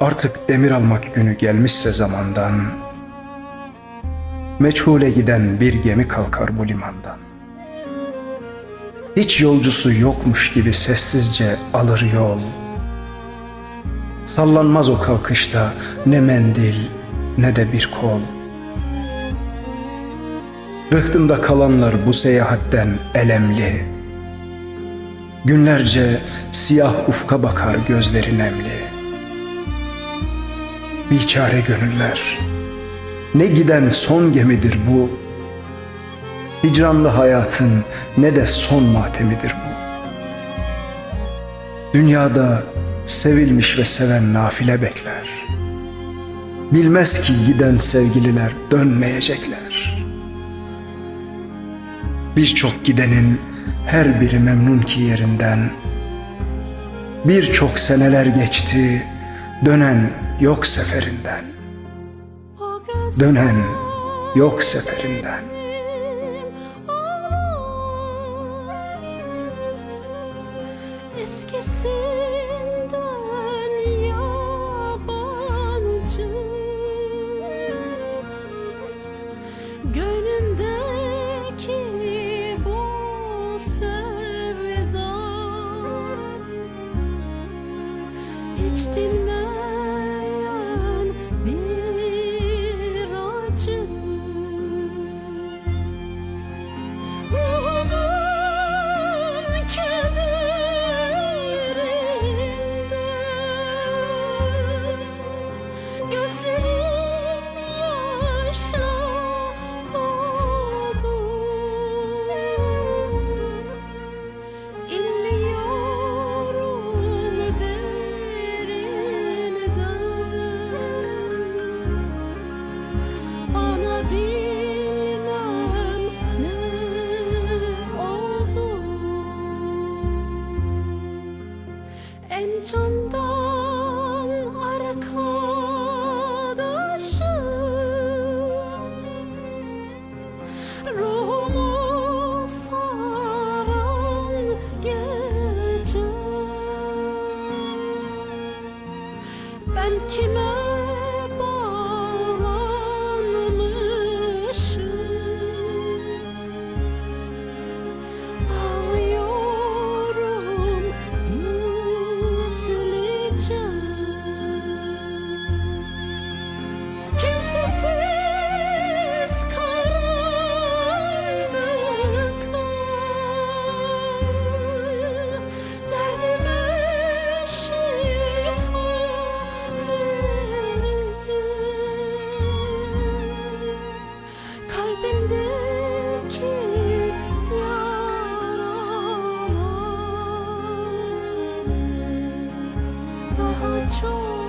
Artık demir almak günü gelmişse zamandan Meçhule giden bir gemi kalkar bu limandan. Hiç yolcusu yokmuş gibi sessizce alır yol. Sallanmaz o kalkışta ne mendil ne de bir kol. Rıhtımda kalanlar bu seyahatten elemli. Günlerce siyah ufka bakar gözleri nemli Biçare gönüller. Ne giden son gemidir bu Hicranlı hayatın ne de son matemidir bu. Dünyada sevilmiş ve seven nafile bekler. Bilmez ki giden sevgililer dönmeyecekler. Birçok gidenin her biri memnun ki yerinden. Birçok seneler geçti Dönen yok seferinden. Dönen yok seferinden. Eskisinden yabancı. Gönlümdeki bu sevda. Hiç dinmeyen Ruhumu gece. Ben kime 出